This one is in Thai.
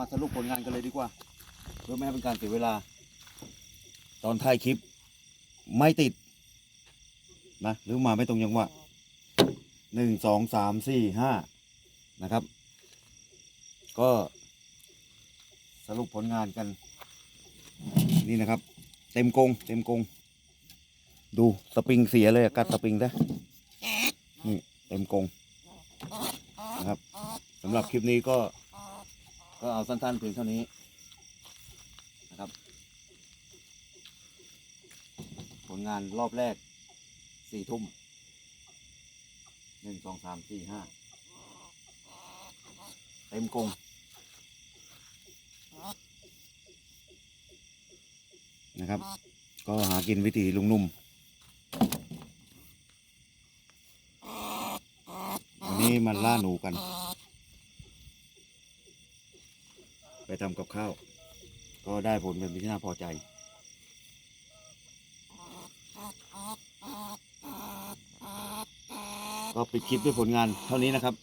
มาสรุปผลงานกันเลยดีกว่า เพื่อไม่ให้เป็นการเสียเวลา ตอนท้ายคลิป ไม่ติด นะหรือมาไม่ตรงจังหวะหนึ่งสองสามสี่ห้านะครับ ก็สรุปผลงานกัน นี่นะครับ เต็มกรงเต็มกรงดูสปริงเสียเลยอะกัดสปริงนะนี่เต็มกรงนะครับสำหรับคลิปนี้ก็ ก็เอาสั้นๆเพียงเท่านี้นะครับ ผลงานรอบแรกสี่ทุ่มหนึ่งสองสามสี่ห้าเต็มกรงนะครับ ก็หากินวิธีลุงนุ่มวันนี้มันล่าหนูกัน ไปทำกับข้าว ก็ได้ผลเป็นที่น่าพอใจ ก็ปิดคลิปด้วยผลงานเท่านี้นะครับ